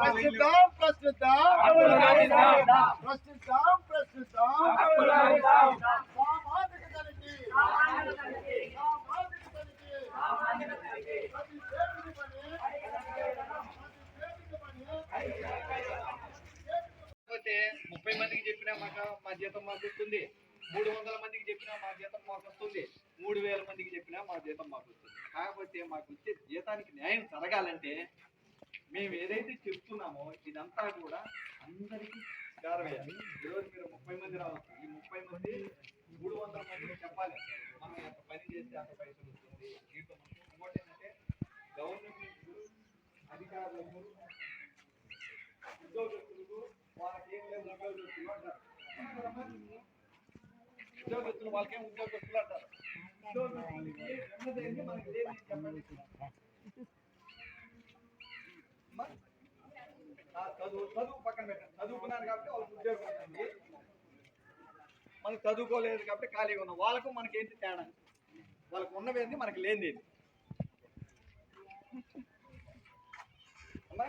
ప్రస్తుతం ప్రస్తుతం ప్రస్తుతం ప్రస్తుతం. సామాజిక సామాజిక ప్రతి పని ప్రతి పని. ముప్పై మందికి చెప్పినా మాకు మా జీతం మాకు వస్తుంది. మూడు వందల మందికి చెప్పినా మా జీతం మాకు వస్తుంది. వేల మందికి చెప్పినా మా జీతం మాకు వస్తుంది. కాకపోతే మాకు వచ్చే జీతానికి న్యాయం జరగాలంటే మేము ఏదైతే చెప్తున్నామో ఇదంతా కూడా అందరికీ చేరవేయాలి ఈరోజు మీరు ముప్పై మంది రావచ్చు. ఈ ముప్పై మంది మూడు వందల మంది చెప్పాలి. మనం ఎంత పని చేస్తే అంత పైసలు వస్తుంది. జీతం ఇంకోటి ఏంటంటే గవర్నమెంట్ అధికారులకు ఉద్యోగస్తులకు వాళ్ళకి ఏం లేదు ఉద్యోగస్తులు అంటారు. ఉద్యోగస్తులు వాళ్ళకేం ఉద్యోగస్తులు అంటారు? చదువు చదువు పక్కన పెట్టండి చదువుకున్నారు కాబట్టి వాళ్ళకి ఉద్యోగం వచ్చింది మనకి చదువుకోలేదు కాబట్టి ఖాళీగా ఉన్నాం. వాళ్ళకు మనకి ఏంటి తేడా వాళ్ళకు ఉన్నవేంది? మనకి లేనిది అమ్మా?